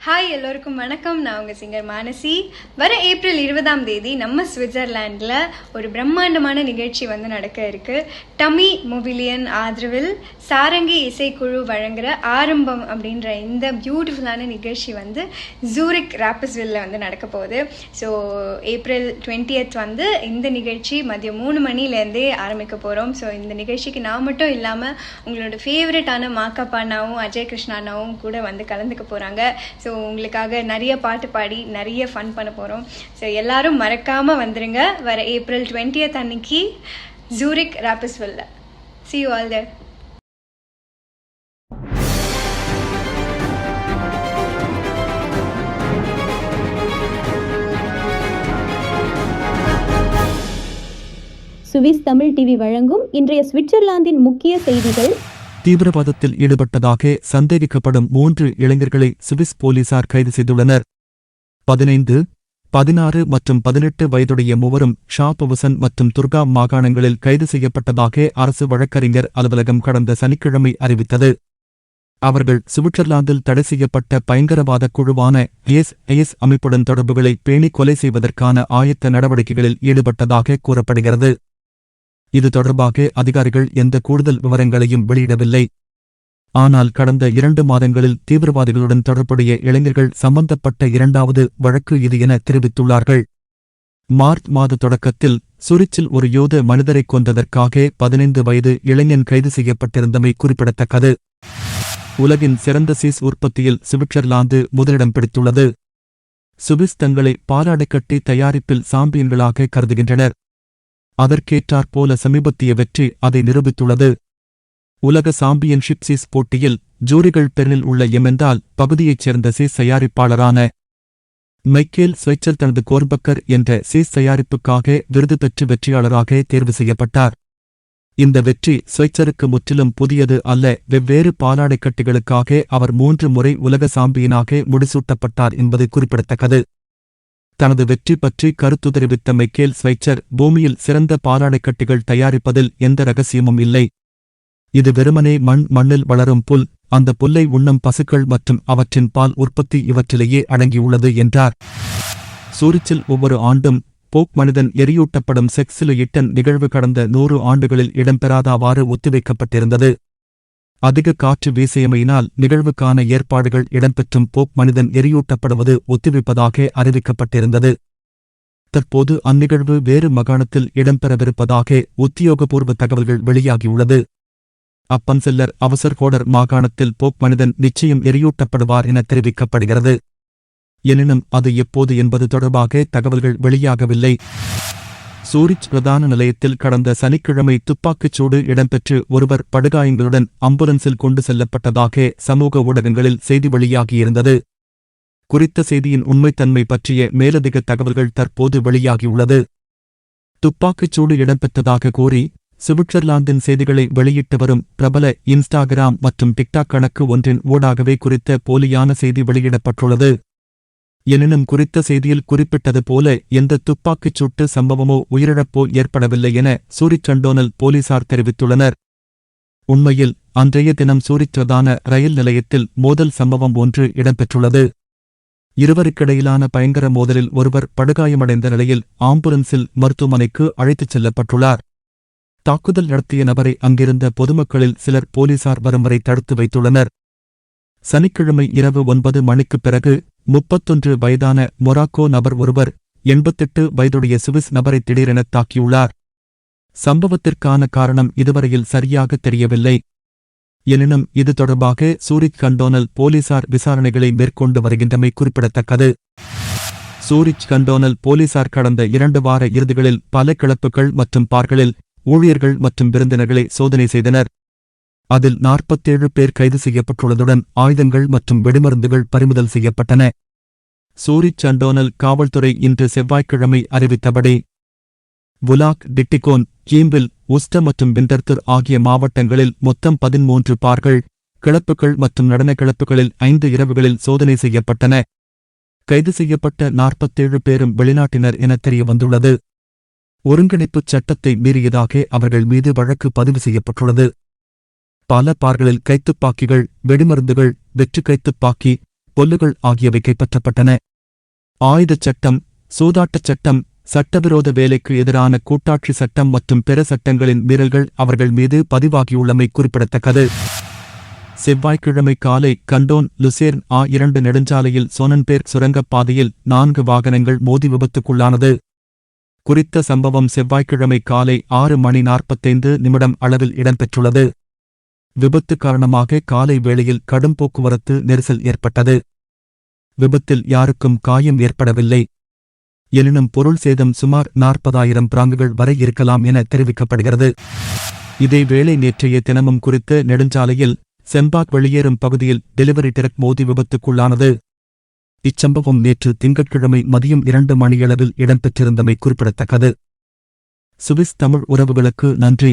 Hi எல்லோருக்கும் வணக்கம். நான் உங்கள் சிங்கர் மானசி. வர ஏப்ரல் இருபதாம் தேதி நம்ம சுவிட்சர்லாண்டில் ஒரு பிரம்மாண்டமான நிகழ்ச்சி வந்து நடக்க இருக்கு. டமி மொபிலியன் ஆதரவில் சாரங்கி இசைக்குழு வழங்குற ஆரம்பம் அப்படின்ற இந்த பியூட்டிஃபுல்லான நிகழ்ச்சி வந்து ஜூரிக் ராப்பஸ்வில்ல வந்து நடக்க போகுது. ஸோ ஏப்ரல் டுவெண்ட்டியத் வந்து இந்த நிகழ்ச்சி மதியம் மூணு மணிலேருந்தே ஆரம்பிக்க போகிறோம் ஸோ இந்த நிகழ்ச்சிக்கு நான் மட்டும் இல்லாமல் உங்களோட ஃபேவரட்டான மாக்கப் அண்ணாவும் அஜய் கிருஷ்ணா அண்ணாவும் கூட வந்து கலந்துக்க போகிறாங்க ஸோ உங்களுக்காக நிறைய பாட்டு பாடி நிறைய ஃபன் பண்ண போகிறோம் ஸோ எல்லாரும் மறக்காமல் வந்துருங்க. வர ஏப்ரல் டுவெண்ட்டியத் அன்னைக்கு Zurich ராப்பஸ்வெல்ல see you all there Swiss Tamil TV வழங்கும் இன்றைய சுவிட்சர்லாந்தின் முக்கிய செய்திகள். தீவிரவாதத்தில் ஈடுபட்டதாக சந்தேகிக்கப்படும் மூன்று இளைஞர்களை சுவிஸ் போலீசார் கைது செய்துள்ளனர். பதினைந்து பதினாறு மற்றும் பதினெட்டு வயதுடைய மூவரும் ஷாபவுசன் மற்றும் துர்கா மாகாணங்களில் கைது செய்யப்பட்டதாக அரசு வழக்கறிஞர் அலுவலகம் கடந்த சனிக்கிழமை அறிவித்தது. அவர்கள் சுவிட்சர்லாந்தில் தடை செய்யப்பட்ட பயங்கரவாத குழுவான எஸ் எஸ் அமைப்புடன் தொடர்புகளை பேணி கொலை செய்வதற்கான ஆயத்த நடவடிக்கைகளில் ஈடுபட்டதாக கூறப்படுகிறது. இது தொடர்பாக அதிகாரிகள் எந்த கூடுதல் விவரங்களையும் வெளியிடவில்லை. ஆனால் கடந்த இரண்டு மாதங்களில் தீவிரவாதிகளுடன் தொடர்புடைய இளைஞர்கள் சம்பந்தப்பட்ட இரண்டாவது வழக்கு இது என தெரிவித்துள்ளார்கள். மார்ச் மாத தொடக்கத்தில் சுரிச்சில் ஒரு யோத மனிதரை கொன்றதற்காக பதினைந்து வயது இளைஞன் கைது செய்யப்பட்டிருந்தமை குறிப்பிடத்தக்கது. உலகின் சிறந்த சீஸ் உற்பத்தியில் சுவிட்சர்லாந்து முதலிடம் பிடித்துள்ளது. சுவிஸ் தங்களை பாலாடைக்கட்டி தயாரிப்பில் சாம்பியன்களாக கருதுகின்றனர். அதற்கேற்றாற்போல சமீபத்திய வெற்றி அதை நிரூபித்துள்ளது. உலக சாம்பியன்ஷிப் சீஸ் போட்டியில் ஜூரிகள் பெருனில் உள்ள எமெந்தால் பகுதியைச் சேர்ந்த சீஸ் தயாரிப்பாளரான மைக்கேல் ஸ்வைச்சர் தனது கோர்பக்கர் என்ற சீஸ் தயாரிப்புக்காக விருது பெற்று வெற்றியாளராக தேர்வு செய்யப்பட்டார். இந்த வெற்றி ஸ்வைச்சருக்கு முற்றிலும் புதியது அல்ல வெவ்வேறு பாலாடைக்கட்டிகளுக்காக அவர் மூன்று முறை உலக சாம்பியனாக முடிசூட்டப்பட்டார் என்பது குறிப்பிடத்தக்கது. தனது வெற்றி பற்றி கருத்து தெரிவித்த மைக்கேல் ஸ்வைச்சர் பூமியில் சிறந்த பாலாடைக்கட்டிகள் தயாரிப்பதில் எந்த ரகசியமும் இல்லை. இது வெறுமனே மண் மண்ணில் வளரும் புல் அந்த புல்லை உண்ணும் பசுக்கள் மற்றும் அவற்றின் பால் உற்பத்தி இவற்றிலேயே அடங்கியுள்ளது என்றார். சூரிச்சில் ஒவ்வொரு ஆண்டும் போக் மனிதன் எரியூட்டப்படும் செக்ஸிலுயிட்டன் நிகழ்வு கடந்த நூறு ஆண்டுகளில் இடம்பெறாதவாறு ஒத்திவைக்கப்பட்டிருந்தது. அதிக காற்று வீசியமையினால் நிகழ்வுக்கான ஏற்பாடுகள் இடம்பெற்றும் போப் மனிதன் எரியூட்டப்படுவது ஒத்திவைப்பதாக அறிவிக்கப்பட்டிருந்தது. தற்போது அந்நிகழ்வு வேறு மாகாணத்தில் இடம்பெறவிருப்பதாக உத்தியோகபூர்வ தகவல்கள் வெளியாகியுள்ளது. அப்பன்செல்லர் அவசர்கோடர் மாகாணத்தில் போப் மனிதன் நிச்சயம் எரியூட்டப்படுவார் என தெரிவிக்கப்படுகிறது. எனினும் அது எப்போது என்பது தொடர்பாக தகவல்கள் வெளியாகவில்லை. சூரிச் பிரதான நிலையத்தில் கடந்த சனிக்கிழமை துப்பாக்கிச்சூடு இடம்பெற்று ஒருவர் படுகாயங்களுடன் அம்புலன்ஸில் கொண்டு செல்லப்பட்டதாக சமூக ஊடகங்களில் செய்தி வெளியாகியிருந்தது. குறித்த செய்தியின் உண்மைத்தன்மை பற்றிய மேலதிக தகவல்கள் தற்போது வெளியாகியுள்ளது. துப்பாக்கிச்சூடு இடம்பெற்றதாக கூறி சுவிட்சர்லாந்தின் செய்திகளை வெளியிட்டு வரும் பிரபல இன்ஸ்டாகிராம் மற்றும் டிக்டாக் கணக்கு ஒன்றின் ஊடாகவே குறித்த போலியான செய்தி வெளியிடப்பட்டுள்ளது. எனினும் குறித்த செய்தியில் குறிப்பிட்டது போல எந்த துப்பாக்கிச் சூட்டு சம்பவமோ உயிரிழப்போ ஏற்படவில்லை என சூரிச்சண்டோனல் போலீசார் தெரிவித்துள்ளனர். உண்மையில் அன்றைய தினம் சூரிச்சதான ரயில் நிலையத்தில் மோதல் சம்பவம் ஒன்று இடம்பெற்றுள்ளது. இருவருக்கிடையிலான பயங்கர மோதலில் ஒருவர் படுகாயமடைந்த நிலையில் ஆம்புலன்ஸில் மருத்துவமனைக்கு அழைத்துச் செல்லப்பட்டுள்ளார். தாக்குதல் நடத்திய நபரை அங்கிருந்த பொதுமக்களில் சிலர் போலீசார் வரும் வரை தடுத்து வைத்துள்ளனர். சனிக்கிழமை இரவு ஒன்பது மணிக்குப் பிறகு முப்பத்தொன்று வயதான மொராக்கோ நபர் ஒருவர் எண்பத்தெட்டு வயதுடைய சுவிஸ் நபரை திடீரெனத் தாக்கியுள்ளார். சம்பவத்திற்கான காரணம் இதுவரையில் சரியாக தெரியவில்லை. எனினும் இது தொடர்பாக சூரிச் கண்டோனல் போலீசார் விசாரணைகளை மேற்கொண்டு வருகின்றமை குறிப்பிடத்தக்கது. சூரிச் கண்டோனல் போலீசார் கடந்த இரண்டு வார இறுதிகளில் பல கிளப்புகள் மற்றும் பார்களில் ஊழியர்கள் மற்றும் விருந்தினர்களை சோதனை செய்தனர். அதில் நாற்பத்தேழு பேர் கைது செய்யப்பட்டுள்ளதுடன் ஆயுதங்கள் மற்றும் வெடிமருந்துகள் பறிமுதல் செய்யப்பட்டன. சூரிச் சண்டோனல் காவல்துறை இன்று செவ்வாய்க்கிழமை அறிவித்தபடி புலாக் டிட்டிகோன் கீம்பில் உஸ்ட மற்றும் பிண்டர்தர் ஆகிய மாவட்டங்களில் மொத்தம் பதிமூன்று பார்கள் கிளப்புகள் மற்றும் நடன கிளப்புகளில் ஐந்து இரவுகளில் சோதனை செய்யப்பட்டன. கைது செய்யப்பட்ட நாற்பத்தேழு பேரும் வெளிநாட்டினர் என தெரிய வந்துள்ளது ஒருங்கிணைப்புச் சட்டத்தை மீறியதாக அவர்கள் மீது வழக்கு பதிவு செய்யப்பட்டுள்ளது. பல பார்களில் கைத்துப்பாக்கிகள் வெடிமருந்துகள் வெற்று கைத்துப்பாக்கி கொல்லுகள் ஆகியவை கைப்பற்றப்பட்டன. ஆயுதச் சட்டம் சூதாட்டச் சட்டம் சட்டவிரோத வேலைக்கு எதிரான கூட்டாட்சி சட்டம் மற்றும் பிற சட்டங்களின் மீறல்கள் அவர்கள் மீது பதிவாகியுள்ளமை குறிப்பிடத்தக்கது. செவ்வாய்க்கிழமை காலை கண்டோன் லுசேர்ன் ஆ இரண்டு நெடுஞ்சாலையில் சோனன்பேர் சுரங்கப் பாதையில் நான்கு வாகனங்கள் மோதி விபத்துக்குள்ளானது. குறித்த சம்பவம் செவ்வாய்க்கிழமை காலை ஆறு மணி நாற்பத்தைந்து நிமிடம் அளவில் இடம்பெற்றுள்ளது. விபத்து காரணமாக காலை வேளையில் கடும் போக்குவரத்து நெரிசல் ஏற்பட்டது. விபத்தில் யாருக்கும் காயம் ஏற்படவில்லை. எனினும் பொருள் சேதம் சுமார் நாற்பதாயிரம் பிராங்குகள் வரை இருக்கலாம் என தெரிவிக்கப்படுகிறது. இதேவேளை நேற்றைய தினமும் குறித்த நெடுஞ்சாலையில் செம்பாக் வெளியேறும் பகுதியில் டெலிவரி டிரக் மோதி விபத்துக்குள்ளானது. இச்சம்பவம் நேற்று திங்கட்கிழமை மதியம் இரண்டு மணியளவில் இடம்பெற்றிருந்தமை குறிப்பிடத்தக்கது. சுவிஸ் தமிழ் உறவுகளுக்கு நன்றி.